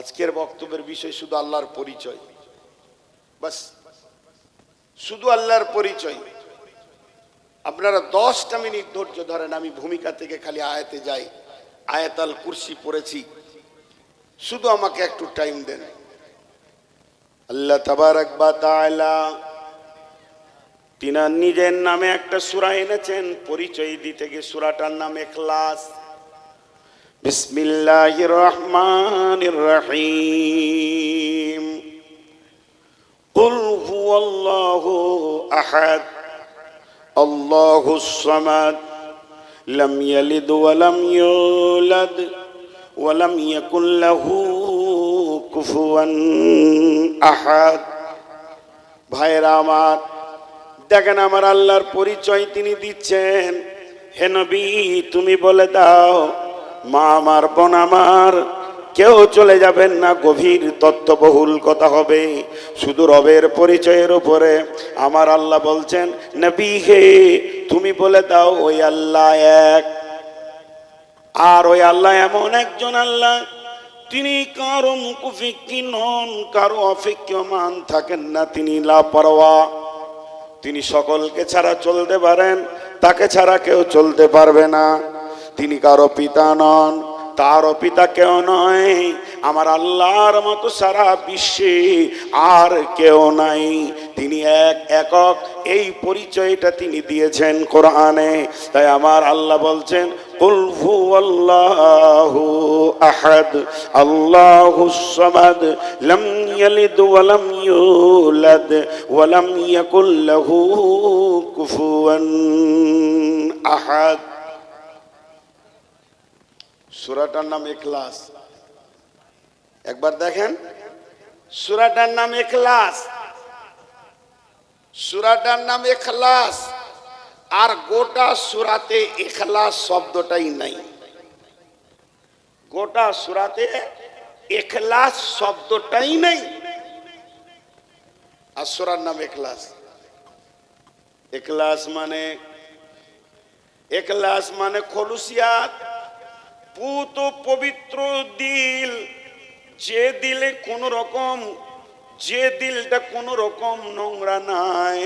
আজকের বক্তব্যের বিষয় শুধু আল্লাহর পরিচয়। বাস, শুধু আল্লাহর পরিচয়। আপনারা দশটা মিনিট ধৈর্য ধরেন, আমি ভূমিকা থেকে খালি আয়াতে যাই। আয়াতাল কুরসি পড়েছি। শুধু আমাকে একটু টাইম দেন। আল্লাহ তাবারাক বা নিজের নামে একটা সূরা এনেছেন। পরিচয় দিতে গিয়ে সূরাটার নাম ইখলাস বিসমিল্লাহির রহমানির রহিম قل هو الله احد الله الصمد لم يلد ولم يولد ولم يكن له كفوا احد ভাইরা আমার দেখেন আমার আল্লাহর পরিচয় তিনি দিচ্ছেন হে নবী তুমি বলে দাও মা আমার, বোন আমার, কেউ চলে যাবেন না, গভীর তত্ত্ববহুল কথা হবে। শুধু রবের পরিচয়ের উপরে। আমার আল্লাহ বলছেন, নবী হে, তুমি বলে দাও, ওই আল্লাহ এক। আর ওই আল্লাহ এমন একজন আল্লাহ, তিনি কারও মুকুফিক্কি নন, কারও অফিক্যমান থাকেন না, তিনি লাপরোয়া তিনি সকলকে ছাড়া চলতে পারেন, তাকে ছাড়া কেউ চলতে পারবে না। তিনি কারও পিতা নন, তারও পিতা কেউ নয়। আমার আল্লাহর মতো সারা বিশ্বে আর কেউ নাই। তিনি এক একক, এই পরিচয়টা তিনি দিয়েছেন কোরআনে। তাই আমার আল্লাহ বলছেন কুলফু আল্লাহু আহাদ, আল্লাহু সামাদ, লাম ইয়ালিদ ওয়া লাম ইউলাদ, ওয়া লাম ইয়াকুল লাহু কুফুয়ান আহাদ। সুরাটার নাম এখলাস। একবার দেখেন। সুরাটার নাম এখলাস। সুরাটার নাম এখলাস। আর গোটা সুরাতে এখলাস শব্দটাই নাই। গোটা সুরাতে এখলাস শব্দটাই নেই। আর সুরার নাম এখলাস। এখলাস মানে এখলাস মানে খলুসিয়াত। পুত পবিত্র দিল। যে দিলে কোন রকম, যে দিলটা কোন রকম নোংরা নাই।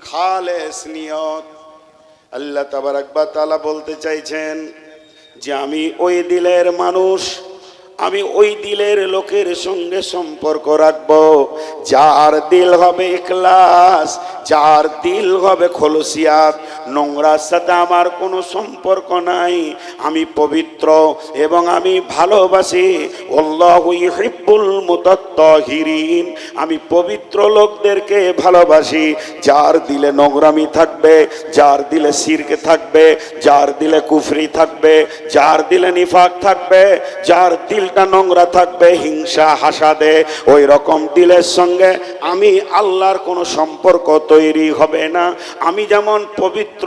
খালেস নিয়ত। আল্লাহ তাবারাকবা তালা বলতে চাইছেন যে আমি ওই দিলের মানুষ, আমি ওই দিলের লোকের সঙ্গে সম্পর্ক রাখব। যার দিল হবে ইখলাস যার দিল হবে খলসিয়াত নোংরার সাথে আমার কোনো সম্পর্ক নাই। আমি পবিত্র এবং আমি ভালোবাসি। ইউহিব্বুল মুতাত্তাহিরিন। আমি পবিত্র লোকদেরকে ভালোবাসি। যার দিলে নোংরামি থাকবে, যার দিলে সিরকে থাকবে, যার দিলে কুফরি থাকবে, যার দিলে নিফাক থাকবে, যার দিলটা নোংরা থাকবে, হিংসা, হাসাদে, ওই রকম দিলের সঙ্গে আমি আল্লাহর কোনো সম্পর্ক তৈরি হবে না। আমি যেমন পবিত্র,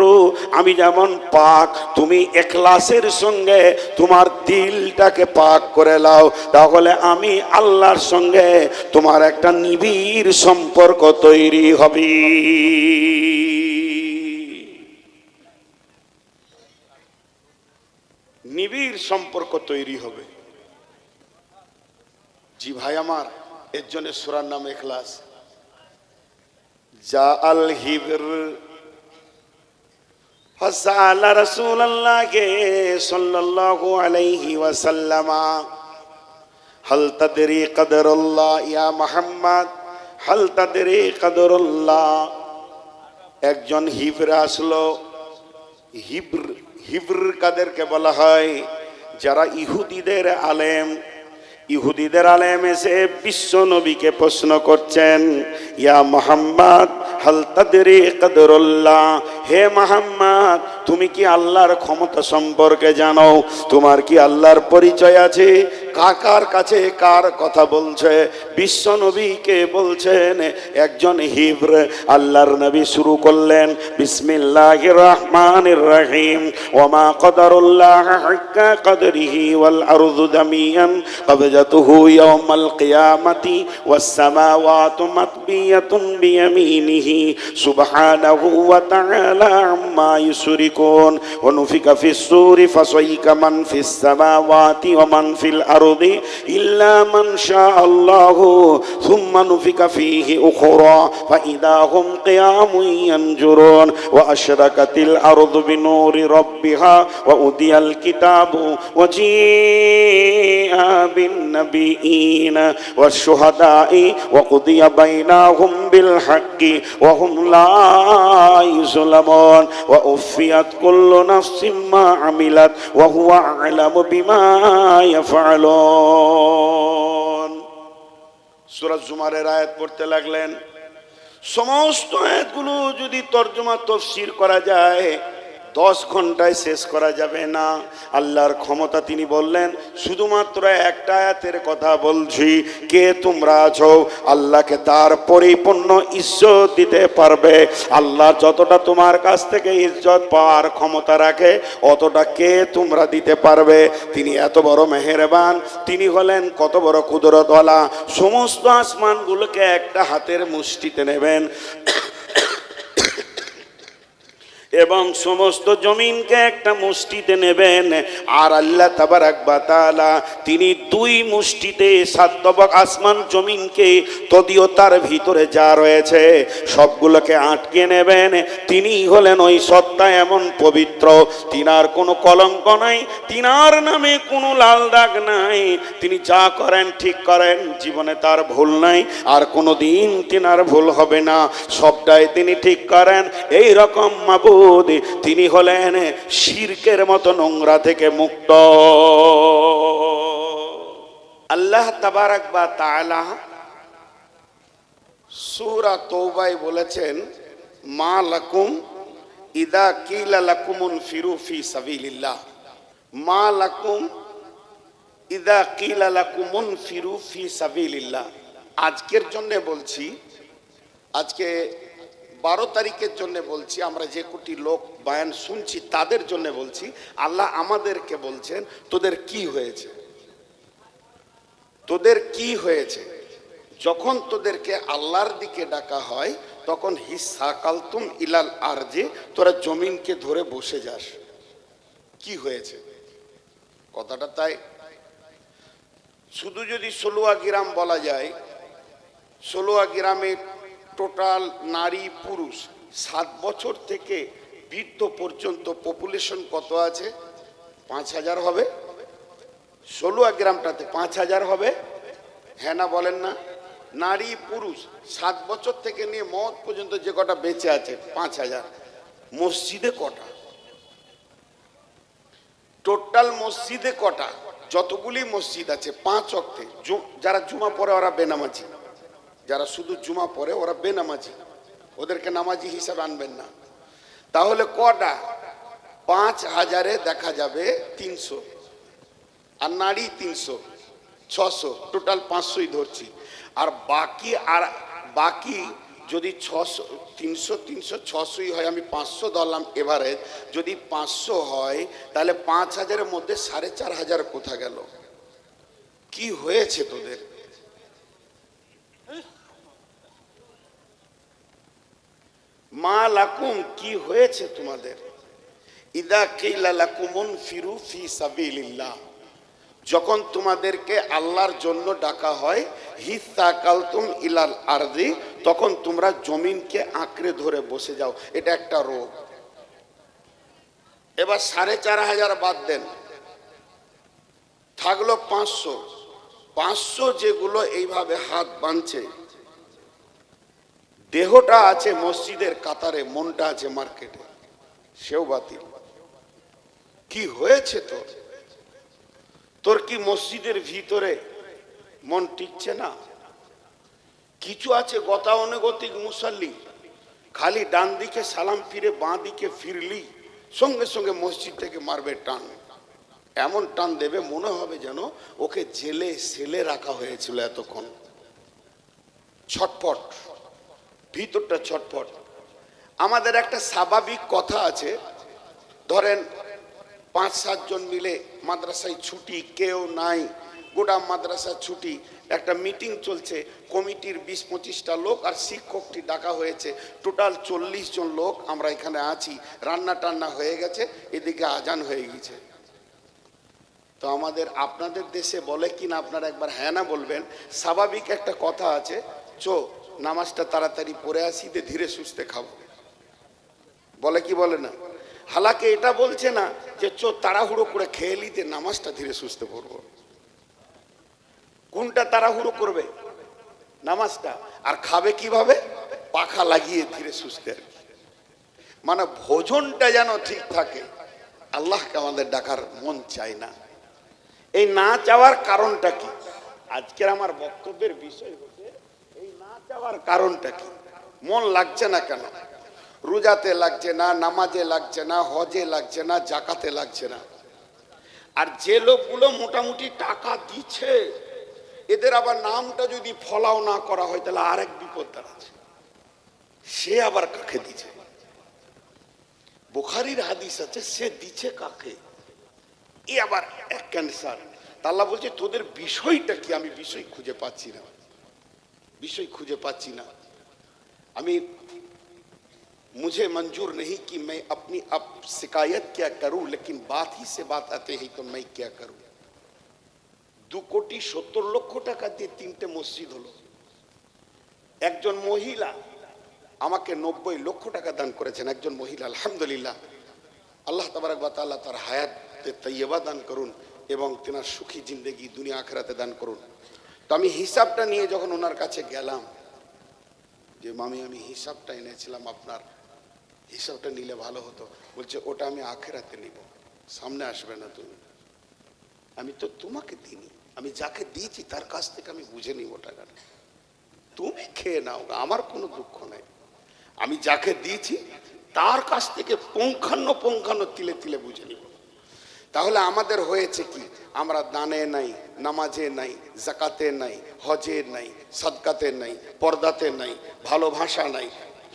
আমি যেমন পাক, তুমি এখলাসের সঙ্গে তোমার দিলটাকে পাক করে লাও। তাহলে আমি আল্লাহর সঙ্গে তোমার একটা নিবিড় সম্পর্ক তৈরি হবে। নিবিড় সম্পর্ক তৈরি হবে। জি ভাই আমার, এর জন্য সুরার নাম এখলাস। যা আল হিবর فسأل رسول الله صلى الله عليه وسلم هل تدري قدر الله يا محمد هل تدري قدر الله একজন হিবর আসলো হিব্র হিব্র কাদেরকে বলা হয় যারা ইহুদিদের আলেম ইহুদিদের আলেম এসে বিশ্ব নবীকে প্রশ্ন করছেন ইয়া মোহাম্মদ হালতাদের কদরুল্লাহ হে মোহাম্মদ, তুমি কি আল্লাহর ক্ষমতা সম্পর্কে জানো? তোমার কি আল্লাহর পরিচয় আছে? কাকার কাছে কার কথা বলছে? বিশ্ব নবীকে বলছেন? একজন হিব্র, আল্লাহর নবী শুরু করলেন বিসমিল্লাহির রহমানির রহিম। ওমা কদরুল্লাহ কদরিহি ওয়াল আরদু দামিয়ান, কবজাতুহু ইয়াউমাল কিয়ামাতি ওয়াস সামাওয়াতু মাতবিয়াতুন বিয়ামিনিহি। সুবহানাহু ওয়া তাআলা تعالى عما يشركون ونفق في السور فصيك من في السماوات ومن في الأرض إلا من شاء الله. ثم نفق فيه أخرى فإذا هم قيام ينجرون. وأشركت الأرض بنور ربها وأدي الكتاب وجيء بالنبيين والشهداء وقضي بينهم بالحق وهم لا يظلمون. وأفيت كل نفس ما عملت وهو أعلم بما يفعلون সূরা জুমারের আয়াত পড়তে লাগলেন সমস্ত আয়াতগুলো যদি তর্জমা তফসির করা যায় দশ ঘন্টায় শেষ করা যাবে না। আল্লাহর ক্ষমতা তিনি বললেন, শুধুমাত্র একটা আয়াতের কথা বলছি, কে তোমরা আছো? আল্লাহকে তার পরিপূর্ণ ইজ্জত দিতে পারবে। আল্লাহ যতটা তোমার কাছ থেকে ইজ্জত পাওয়ার ক্ষমতা রাখে, অতটা কে তোমরা দিতে পারবে? তিনি এত বড় মেহেরবান, তিনি হলেন কত বড় কুদরতওয়ালা। সমস্ত আসমানগুলোকে একটা হাতের মুষ্টিতে নেবেন। এবং সমস্ত জমিনকে একটা মুষ্টিতে নেবেন। আর আল্লাহ তাবারাক বাতালা তিনি দুই মুষ্টিতে সাতবক আসমান জমিনকে তদিও তার ভিতরে যা রয়েছে সবগুলোকে আটকে নেবেন। তিনি হলেন ওই সত্তা এমন পবিত্র, তিনার কোনো কলঙ্ক নাই, তিনার নামে কোনো লাল দাগ নাই। তিনি যা করেন ঠিক করেন, জীবনে তার ভুল নাই, আর কোনো দিন তিনার ভুল হবে না। সবটাই তিনি ঠিক করেন। এই রকম মাবুদ তিনি হলেন শিরকের মতো নোংরা থেকে মুক্ত। আল্লাহ তাবারাক বা তাআলা সূরা তৌবাই বলেছেন, মা লাকুম ইদা কিলা লাকুমুন ফিরু ফি সাবিলিল্লাহ। মা লাকুম ইদা কিলা লাকুমুন ফিরু ফি সাবিলিল্লাহ। আজকের জন্য বলছি, আজকে বারো তারিখের জন্য বলছি, আমরা যে কোটি লোক বায়ান শুনছি, তাদের জন্য বলছি, আল্লাহ আমাদেরকে বলছেন, তোদের কি হয়েছে? তোদের কি হয়েছে? যখন তোদেরকে আল্লাহর দিকে ডাকা হয়, তখন হিসা কালতুম ইলাল আরজে, তোরা জমিনকে ধরে বসে যাস। কি হয়েছে? কথাটা তাই। শুধু যদি ষোলোয়া গ্রাম বলা যায়, ষোলোয়া গ্রামের টোটাল নারী পুরুষ সাত বছর থেকে বৃদ্ধ পর্যন্ত পপুলেশন কত আছে? পাঁচ হাজার হবে। ষোলোয়া গ্রামটাতে পাঁচ হাজার হবে। হ্যাঁ না বলেন না? নারী পুরুষ সাত বছর থেকে নিয়ে মত পর্যন্ত যে কটা বেঁচে আছে, পাঁচ হাজার। মসজিদে কটা? টোটাল মসজিদে কটা? যতগুলি মসজিদ আছে, পাঁচ অক্টে যারা জুমা পড়ে ওরা বেনামাজি। যারা শুধু জুমা পড়ে, ওরা বেনামাজি। ওদেরকে নামাজি হিসাবে আনবেন না। তাহলে কটা? পাঁচ হাজারে দেখা যাবে তিনশো। আর নারী তিনশো, ছশো, টোটাল পাঁচশোই ধরছি। আর বাকি আর বাকি যদি ছশো, তিনশো তিনশো, ছশোই হয়, আমি পাঁচশো ধরলাম এভারেজ। যদি পাঁচশো হয়, তাহলে পাঁচ হাজারের মধ্যে সাড়ে চার হাজার কোথা গেল? কি হয়েছে তোদের? মা লাকুম, কি হয়েছে তোমাদের? ইদা কেইলা লাকুমুন ফিরু ফি সাবিলিল্লাহ। যখন তোমাদেরকে আল্লাহর জন্য ডাকা হয় হিসা কালতুম ইলাল আরদি, তখন তোমরা জমিনকে আঁকড়ে ধরে বসে যাও। এটা একটা রোগ। এবার সাড়ে চার হাজার বাদ দেন। থাকল পাঁচশো। পাঁচশো যেগুলো এইভাবে হাত বাঁধছে দেহটা আছে মসজিদের কাতারে, মনটা আছে মার্কেটে। সেও বাতিল। কি হয়েছে তোর? তোর কি মসজিদের ভিতরে মন টিকছে না? কিছু আছে গতানুগতিক মুসল্লি। খালি ডান দিকে সালাম ফিরে, বাঁ দিকে ফিরলি, সঙ্গে সঙ্গে মসজিদ থেকে মারবে টান। এমন টান দেবে, মনে হবে যেন ওকে জেলে, সেলে রাখা হয়েছিল এতক্ষণ। ছটপট। ভিতরটা ছটফট। আমাদের একটা স্বাভাবিক কথা আছে, ধরেন পাঁচ সাতজন মিলে মাদ্রাসায় ছুটি, কেউ নাই, গোটা মাদ্রাসা ছুটি, একটা মিটিং চলছে, কমিটির বিশ, পঁচিশটা লোক আর শিক্ষকটি ডাকা হয়েছে, টোটাল চল্লিশ জন লোক আমরা এখানে আছি, রান্না টান্না হয়ে গেছে, এদিকে আজান হয়ে গেছে। তো আমাদের, আপনাদের দেশে বলে কি না আপনারা একবার হ্যাঁ না বলবেন, স্বাভাবিক একটা কথা আছে, চো নামাজটা তাড়াতাড়ি পড়ে আসি, দিয়ে ধীরে সুস্থে খাব। বলে কি বলে না? হালাকে এটা বলছে না যে, চো, তাড়াহুড়ো করে খেয়ে নিতে নামাজটা ধীরে সুস্থে পড়ব। কোনটা তাড়াহুড়ো করবে? নামাজটা। আর খাবে কীভাবে? পাখা লাগিয়ে ধীরে সুস্থে আর কি। মানে ভোজনটা যেন ঠিক থাকে, আল্লাহকে আমাদের ডাকার মন চায় না। এই না চাওয়ার কারণটা কি? আজকের আমার বক্তব্যের বিষয় চাওয়ার কারণটা কি? মন লাগছে না কেন? রোজাতে লাগছে না, নামাজে লাগছে না, হজে লাগছে না, জাকাতে লাগছে না। আর যে লোকগুলো মোটামুটি টাকা দিচ্ছে, এদের আবার নামটা যদি ফলাও না করা হয়, তাহলে আরেক বিপদ দাঁড়াচ্ছে। সে আবার কাকে দিচ্ছে? বুখারির হাদিস আছে, সে দিচ্ছে কাকে? এ আবার এক ক্যান্সার তাল্লা বলছে, তোদের বিষয়টা কি? আমি বিষয় খুঁজে পাচ্ছি না। বিষয় খুঁজে পাচ্ছি না আমি मुझे मंजूर नहीं कि मैं अपनी अब शिकायत क्या करूं लेकिन बात ही से बात आते ही तो मैं क्या करूं দু কোটি সত্তর লক্ষ টাকা দিয়ে তিনটে মসজিদ হলো একজন মহিলা আমাকে নব্বই লক্ষ টাকা দান করেছেন একজন মহিলা আলহামদুলিল্লাহ আল্লাহ তাবারাক বা তাআলা তার হায়াতে তৈয়বা দান করুন এবং তেনার সুখী জিন্দেগি দুনিয়া আখেরাতে দান করুন তো আমি হিসাবটা নিয়ে যখন ওনার কাছে গেলাম, যে, মামি, আমি হিসাবটা এনেছিলাম আপনার। হিসাবটা নিলে ভালো হতো। বলছে, ওটা আমি আখেরাতে নিব। সামনে আসবে না তুমি। আমি তো তোমাকে দিইনি। আমি যাকে দিয়েছি তার কাছ থেকে আমি বুঝে নিব টাকাটা। তুমি খেয়ে নাও, আমার কোনো দুঃখ নাই। আমি যাকে দিয়েছি তার কাছ থেকে পঙ্খান্ন পঙ্খান্ন তিলে তিলে বুঝে নিব। তাহলে আমাদের হয়েছে কি? আমরা দানে নাই, নামাজে নাই জাকাতে নাই, হজে নাই, সাদকাতে নাই, পর্দাতে নাই ভালোবাসা নাই,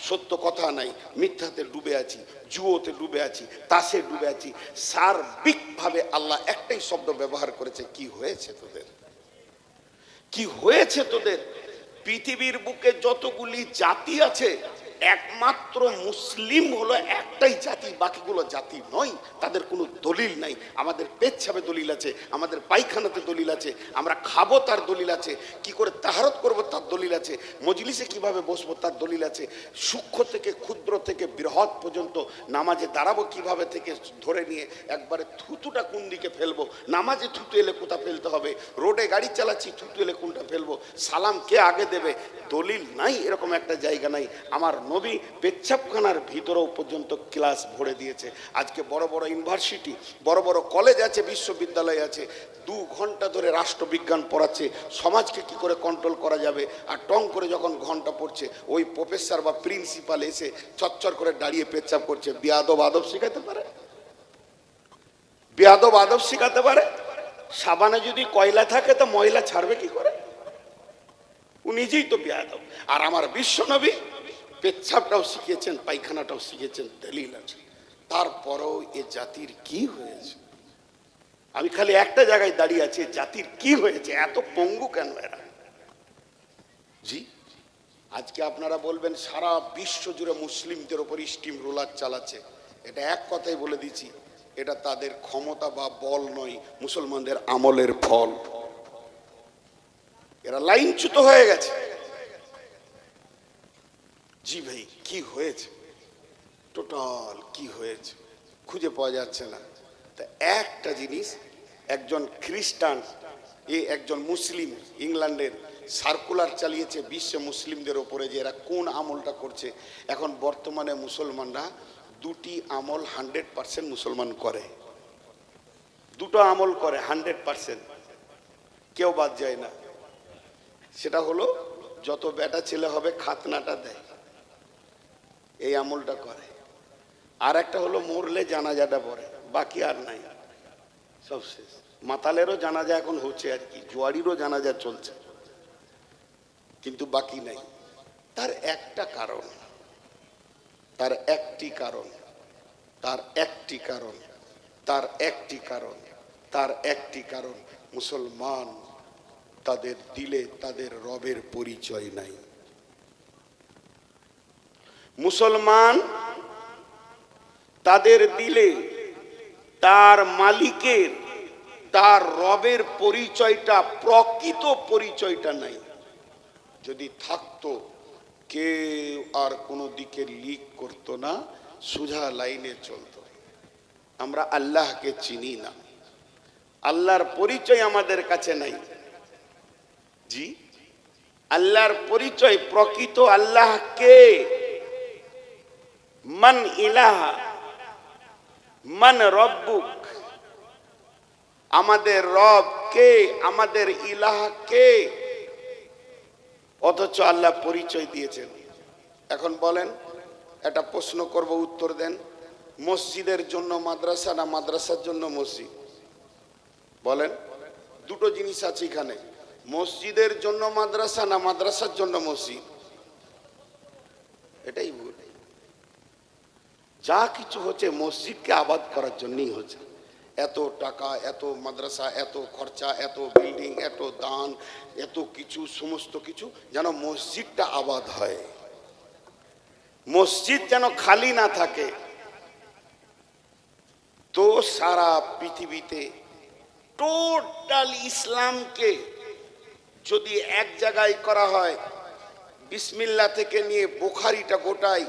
সত্য কথা নাই, মিথ্যাতে ডুবে আছি, জুয়োতে ডুবে আছি, তাসে ডুবে আছি, সার্বিকভাবে আল্লাহ একটাই শব্দ ব্যবহার করেছে, কি হয়েছে তোদের? কি হয়েছে তোদের? পৃথিবীর বুকে যতগুলি জাতি আছে একমাত্র মুসলিম হলো একটাই জাতি, বাকিগুলো জাতি নয়। তাদের কোনো দলিল নাই। আমাদের পেচ্ছাবে দলিল আছে, আমাদের পায়খানাতে দলিল আছে, আমরা খাব তার দলিল আছে, কি করে তাহারত করব তার দলিল আছে, মজলিসে কীভাবে বসবো তার দলিল আছে, সূক্ষ্ম থেকে ক্ষুদ্র থেকে বৃহৎ পর্যন্ত নামাজে দাঁড়াবো কীভাবে থেকে ধরে নিয়ে একবারে থুতুটা কোন দিকে ফেলব? নামাজে থুতু এলে কোথা ফেলতে হবে? রোডে গাড়ি চালাচ্ছি, থুতু এলে কোনটা ফেলব? সালাম কে আগে দেবে? দলিল নাই, এরকম একটা জায়গা নাই। আমার নবী পেচ্ছাপখানার ভিতরেও পর্যন্ত ক্লাস ভরে দিয়েছে। আজকে বড় বড় ইউনিভার্সিটি, বড় বড় কলেজ আছে, বিশ্ববিদ্যালয় আছে, দু ঘণ্টা ধরে রাষ্ট্রবিজ্ঞান পড়াচ্ছে, সমাজকে কি করে কন্ট্রোল করা যাবে? আর টং করে যখন ঘণ্টা পড়ছে, ওই প্রফেসর বা প্রিন্সিপাল এসে চচ্চর করে দাঁড়িয়ে পেচ্ছাপ করছে। বিয়াদব আদব শেখাতে পারে? বিয়াদব আদব শেখাতে পারে? সাবানে যদি কয়লা থাকে, তো ময়লা ছাড়বে কি করে? ও নিজেই তো বেয়াদব। আর আমার বিশ্বনবী পেচ্ছাপটাও শিখিয়েছেন পায়খানাটাও শিখিয়েছেন দলিল আছে। তারপরেও এ জাতির কি হয়েছে? আমি খালি একটা জায়গায় দাঁড়িয়ে আছি জাতির কি হয়েছে? এত পঙ্গু কেন এরা? জি? আজকে আপনারা বলবেন, সারা বিশ্ব জুড়ে মুসলিমদের ওপর স্টিম রোলার চালাচ্ছে। এটা এক কথাই বলে দিচ্ছি, এটা তাদের ক্ষমতা বা বল নয়, মুসলমানদের আমলের ফল। এরা লাইনচ্যুত হয়ে গেছে। জি ভাই, কি হয়েছে? টোটাল কি হয়েছে? খুঁজে পাওয়া যাচ্ছে না। তা একটা জিনিস, একজন খ্রিস্টান, এ একজন মুসলিম, ইংল্যান্ডের সার্কুলার চালিয়েছে, বিশ্বে মুসলিমদের ওপরে যে এরা কোন আমলটা করছে। এখন বর্তমানে মুসলমানরা দুটি আমল হান্ড্রেড পার্সেন্ট মুসলমান করে। দুটো আমল করে হান্ড্রেড পার্সেন্ট কেউ বাদ যায় না। সেটা হলো, যত বেটা ছেলে হবে, খাতনাটা দেয়। এই আমলটা করে। আর একটা হলো মরলে জানাজাটা পড়ে, বাকি আর নাই। সব শেষ। মাতালেরও জানাজা এখন হচ্ছে আর কি, জোয়ারিরও জানাজা চলছে। কিন্তু বাকি নাই। তার একটা কারণ, তার একটি কারণ, তার একটি কারণ, তার একটি কারণ, তার একটি কারণ, মুসলমান তাদের দিলে তাদের রবের পরিচয় নাই। মুসলমান তাদের দিলে তার মালিকের, তার রবের পরিচয়টা, প্রকৃত পরিচয়টা নাই। যদি থাকতো, কেউ আর কোনো দিকে লিক করতো না, সুঝা লাইনে চলতো। আমরা আল্লাহকে চিনি না। আল্লাহর পরিচয় আমাদের কাছে নাই। জি? আল্লাহর পরিচয় প্রকৃত আল্লাহ কে মান ইলাহা মান রব্বুক আমাদের রব কে? আমাদের ইলাহ কে? অথচ আল্লাহ পরিচয় দিয়েছেন। এখন বলেন, একটা প্রশ্ন করব, উত্তর দেন। মসজিদের জন্য মাদ্রাসা না মাদ্রাসার জন্য মসজিদ? বলেন, দুটো জিনিস আছে এখানে। মসজিদের জন্য মাদ্রাসা না মাদ্রাসার জন্য মসজিদ? এটাই ভুল। যা কিছু হচ্ছে মসজিদকে আবাদ করার জন্যই হচ্ছে। এত টাকা, এত মাদ্রাসা, এত খরচা, এত বিল্ডিং, এত দান, এত কিছু, সমস্ত কিছু যেন মসজিদটা আবাদ হয়। মসজিদ যেন খালি না থাকে। তো সারা পৃথিবীতে টোটাল ইসলামকে যদি এক জায়গায় করা হয়, বিসমিল্লা থেকে নিয়ে বোখারিটা গোটাই,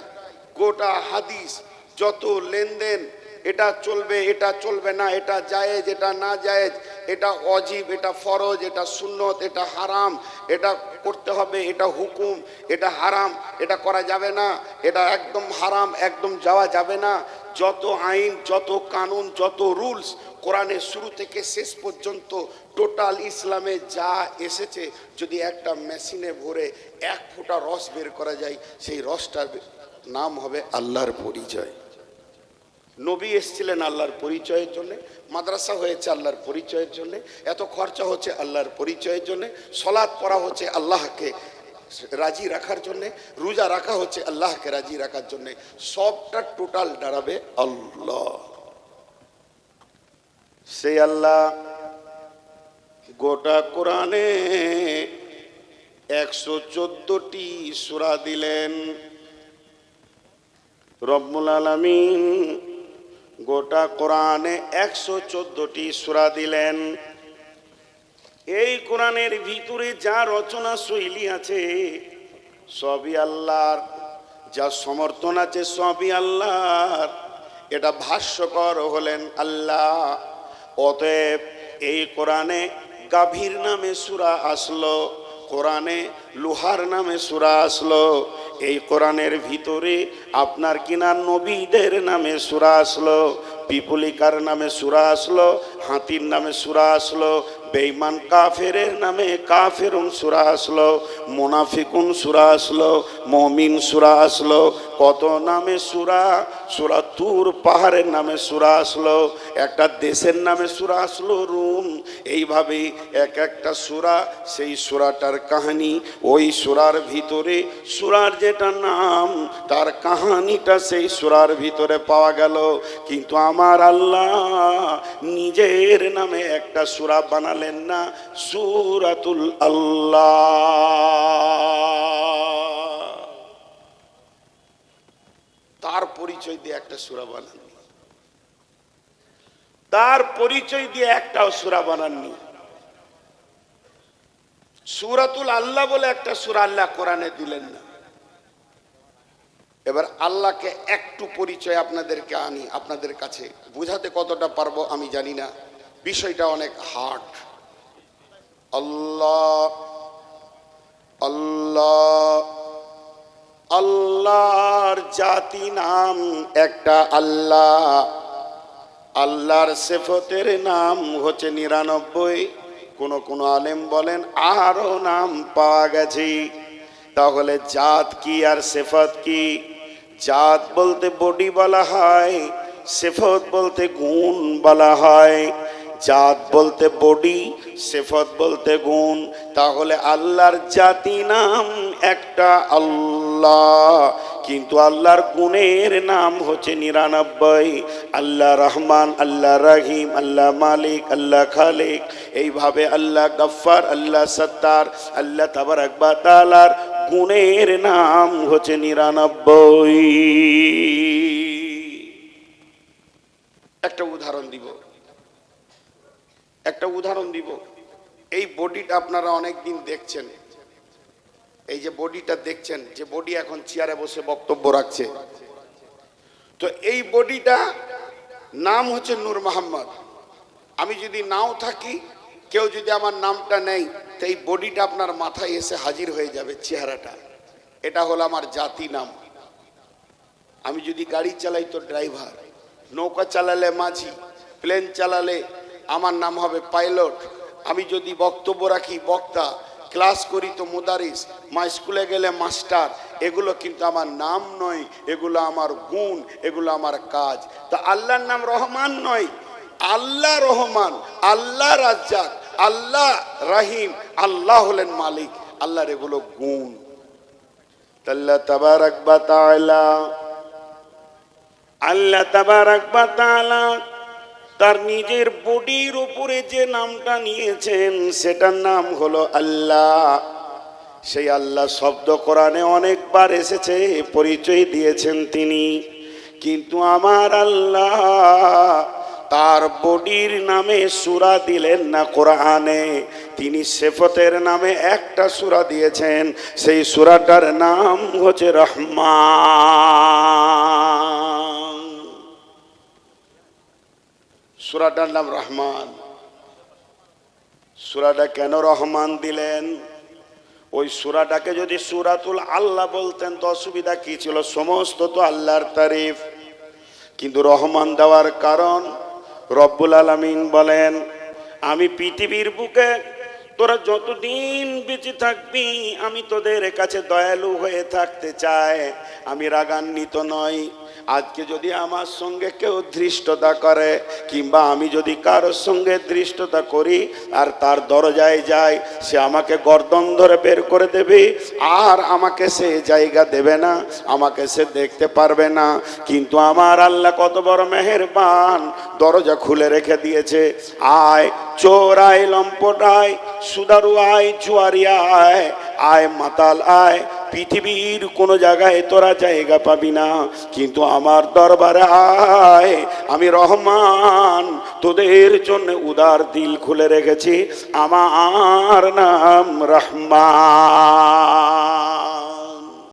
গোটা হাদিস যত লেনদেন, এটা চলবে এটা চলবে না, এটা জায়েজ, এটা না জায়েজ, এটা অজীব, এটা ফরজ, এটা সুন্নত, এটা হারাম, এটা করতে হবে, এটা হুকুম, এটা হারাম, এটা করা যাবে না, এটা একদম হারাম, একদম যাওয়া যাবে না। যত আইন, যত কানুন, যত রুলস কোরআনের শুরু থেকে শেষ পর্যন্ত টোটাল ইসলামে যা এসেছে, যদি একটা মেশিনে ভরে এক ফোঁটা রস বের করা যায়, সেই রসটার নাম হবে আল্লাহর পরিচয়। নবী এসছিলেন আল্লাহর পরিচয়ের জন্য, মাদ্রাসা হয়েছে আল্লাহর পরিচয়ের জন্য, এত খরচা হচ্ছে আল্লাহর পরিচয়ের জন্য সলাদ পড়া হচ্ছে আল্লাহকে রাজি রাখার জন্য, রোজা রাখা হচ্ছে আল্লাহকে রাজি রাখার জন্য, সবটা টোটাল দাঁড়াবে আল্লাহ। সেই আল্লাহ গোটা কোরআনে একশো চোদ্দটি সুরা দিলেন। রব্বুল আলমিন গোটা কোরআনে একশো চোদ্দটি সুরা দিলেন। এই কোরআনের ভিতরে যা রচনা শৈলী আছে, সবই আল্লাহর। যা সমর্থন আছে, সবই আল্লাহর। এটা ভাষ্যকর হলেন আল্লাহ। অতএব এই কোরআনে গাভীর নামে সুরা আসলো। কোরআনে লোহার নামে সুরা আসলো। এই কোরআনের ভিতরে আপনার কিনা নবীদের নামে সুরা আসলো, পিপুলিকার নামে সুরা আসলো, হাতির নামে সুরা আসলো বেইমান কাফেরের নামে কাফেরুন সুরা আসলো, মুনাফিকুন সুরা আসলো, মমিন সুরা আসলো কত নামে সুরা? সুরা তুর পাহাড়ের নামে সুরা আসলো, একটা দেশের নামে সুরা আসলো রুম। এইভাবেই এক একটা সুরা, সেই সুরাটার কাহিনী, ওই সুরার ভিতরে সুরার যেটা নাম, তার কাহানিটা সেই সুরার ভিতরে পাওয়া গেল। কিন্তু আমার আল্লাহ নিজের নামে একটা সুরা বানালেন না, সুরাতুল আল্লাহ। তার পরিচয় দিয়ে একটা সুরা বানাননি তার পরিচয় দিয়ে একটাও সুরা বানাননি। সুরাতুল আল্লাহ বলে একটা সুরা আল্লাহ কোরআনে দিলেন না। এবার আল্লাহকে একটু পরিচয় আপনাদেরকে আনি, আপনাদের কাছে। বুঝাতে কতটা পারব আমি জানি না। বিষয়টা অনেক হার্ড আল্লাহ আল্লাহ। আল্লাহর জাতি নাম একটা আল্লাহ। আল্লাহর সেফতের নাম হচ্ছে নিরানব্বই। কোন কোন আলেম বলেন, আরও নাম পাওয়া গেছে। তাহলে জাত কি আর সেফত কি? জাত বলতে বডি বলা হয়, সেফত বলতে গুণ বলা হয়। জাত বলতে বডি, সেফত বলতে গুণ। তাহলে আল্লাহর জাতি নাম একটা আল্লাহ। কিন্তু আল্লাহর গুণের নাম হচ্ছে নিরানব্বই। আল্লাহ রহমান, আল্লাহ রহিম, আল্লাহ মালিক, আল্লাহ খালিক। এইভাবে আল্লাহ গফ্ফার, আল্লাহ সত্তার, আল্লাহ তাবার আকবা তালার গুণের নাম হচ্ছে নিরানব্বই। একটা উদাহরণ দিব। একটা উদাহরণ দিব। এই বডিটা আপনারা অনেক দিন দেখছেন। এই যে বডিটা দেখছেন, যে বডি এখন চেয়ারে বসে বক্তব্য রাখছে। তো এই বডিটা নাম হচ্ছে নূর মোহাম্মদ আমি যদি নাও থাকি, কেউ যদি আমার নামটা নেই, তো এই বডিটা আপনার মাথায় এসে হাজির হয়ে যাবে চেহারাটা। এটা হলো আমার জাতি নাম। আমি যদি গাড়ি চালাই তো ড্রাইভার, নৌকা চালালে মাঝি, প্লেন চালালে আমার নাম হবে পাইলট। আমি যদি বক্তব্য রাখি, বক্তা, ক্লাস করি তো মুদারিস, মা স্কুলে গেলে মাস্টার। এগুলো কিন্তু আমার নাম নয়, এগুলো আমার গুণ, এগুলো আমার কাজ। তা আল্লাহর নাম রহমান নয়। আল্লাহ রহমান, আল্লাহ রাজ্জাক, আল্লাহ রাহিম, আল্লাহ হলেন মালিক। আল্লাহর এগুলো গুণ। তাল্লা তাবারাক বা তাআলা। আল্লাহ তাবারাক বা তার নিজের বডির উপরে যে নামটা নিয়েছেন, সেটার নাম হলো আল্লাহ। সেই আল্লাহ শব্দ কোরআনে অনেকবার এসেছে, পরিচয় দিয়েছেন তিনি। কিন্তু আমার আল্লাহ তার বডির নামে সুরা দিলেন না কোরআনে। তিনি সেফতের নামে একটা সুরা দিয়েছেন, সেই সুরাটার নাম হচ্ছে রহমান। সুরাটার নাম রহমান। সুরাটা কেন রহমান দিলেন? ওই সুরাটাকে যদি সুরাতুল আল্লাহ বলতেন তো অসুবিধা কি ছিল? সমস্ত তো আল্লাহর তারিফ। কিন্তু রহমান দেওয়ার কারণ রব্বুল আলমিন বলেন, আমি পৃথিবীর বুকে তোরা যতদিন বেঁচে থাকবি, আমি তোদের কাছে দয়ালু হয়ে থাকতে চাই। আমি রাগান্বিত নই। আজকে যদি আমার সঙ্গে কেউ ধৃষ্টতা করে, কিংবা আমি যদি কারোর সঙ্গে ধৃষ্টতা করি, আর তার দরজায় যাই, সে আমাকে গর্দন ধরে বের করে দেবে, আর আমাকে সে জায়গা দেবে না, আমাকে সে দেখতে পারবে না। কিন্তু আমার আল্লাহ কত বড় মেহেরবান, দরজা খুলে রেখে দিয়েছে, আয় চোর, আয় লম্পট, আয় সুদারু, আয় জুয়ারি, আয় আয় মাতাল, আয় পৃথিবীর কোনো জায়গায় তোরা জায়গা পাবি না। কিন্তু আমার দরবারে আয়। আমি রহমান, তোদের জন্য উদার দিল খুলে রেখেছি। আমার নাম রহমান।